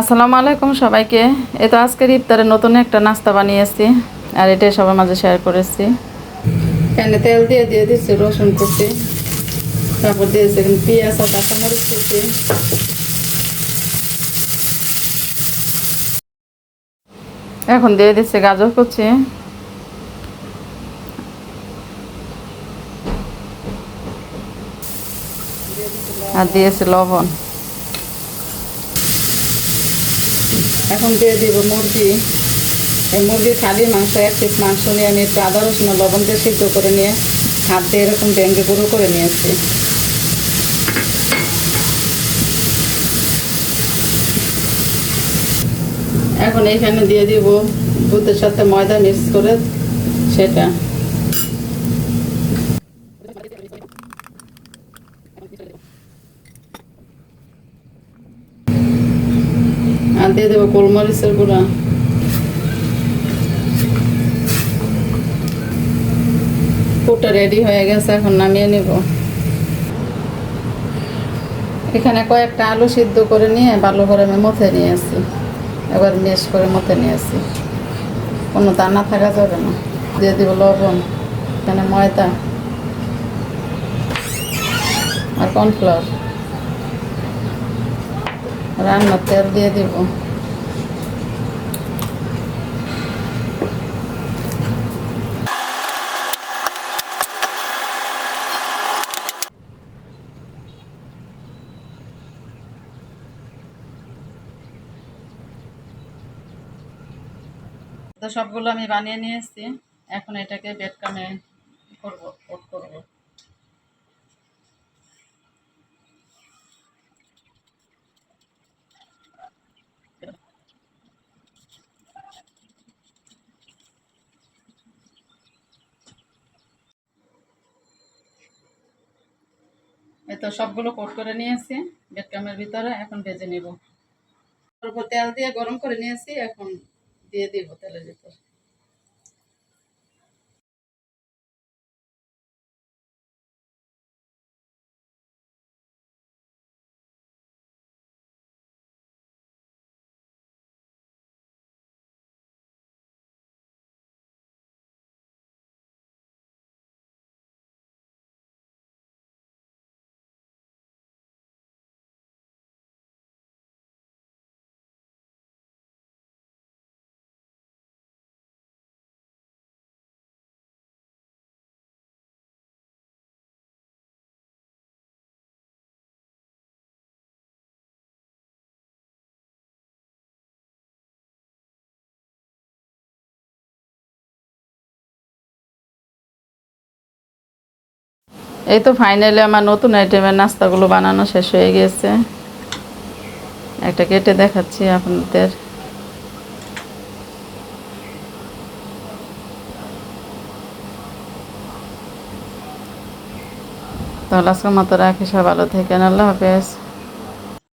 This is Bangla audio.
আসসালামু আলাইকুম সবাইকে। এই তো আজকের ইফতারে নতুন একটা নাস্তা বানিয়েছি আর এটাই সবার মাঝে শেয়ার করেছি। এখানে তেল দিয়ে দিয়ে দিচ্ছি রসুন কুচি তারপর দিয়েছি এখানে পেঁয়াজ আর কাঁচামরিচ কুচি। এখন দিয়ে দিচ্ছি গাজর কুচি। আর দিয়েছি লবণ। এখন দিয়ে দিব মুরগি। এই মুরগির খালি মাংস, এক পিস মাংস নিয়ে আমি একটু আদা, রসুন লবণ দিয়ে সিদ্ধ করে নিয়ে হাত দিয়ে এরকম ভেঙে গুঁড়ো করে নিয়েছি। এখন এইখানে দিয়ে দিব দুধের সাথে ময়দা মিক্স করে সেটা আর দিয়ে দেবো গোলমরিচের গুঁড়া। পুরটা রেডি হয়ে গেছে, এখন নামিয়ে নেব। এখানে কয়েকটা আলু সিদ্ধ করে নিয়ে ভালো করে আমি মথে নিয়ে আসি। এবার মেশ করে মথে নিয়ে আসি। কোনো দানা থাকা যাবে না। দিয়ে দিব লবণ, এখানে ময়দা আর কর্নফ্লাওয়ার রান্নার তেল দিয়ে দিব। তো সবগুলো আমি বানিয়ে নিয়েছি। এখন এটাকে বেড কামে করব, কোট করব। তো সবগুলো কোট করে নিয়েছি বেড কামের ভিতরে। এখন ভেজে নিব। তেল দিয়ে গরম করে নিয়েছি, এখন দিয়ে দিব তেলের ভিতর এই তো ফাইনালি আমার নতুন আইটেমের নাস্তাগুলো বানানো শেষ হয়ে গেছে। একটা কেটে দেখাচ্ছি আপনাদের। তাহলে আজকের মতো রাখি সব ভালো থাকেন, আল্লাহ হাফেজ।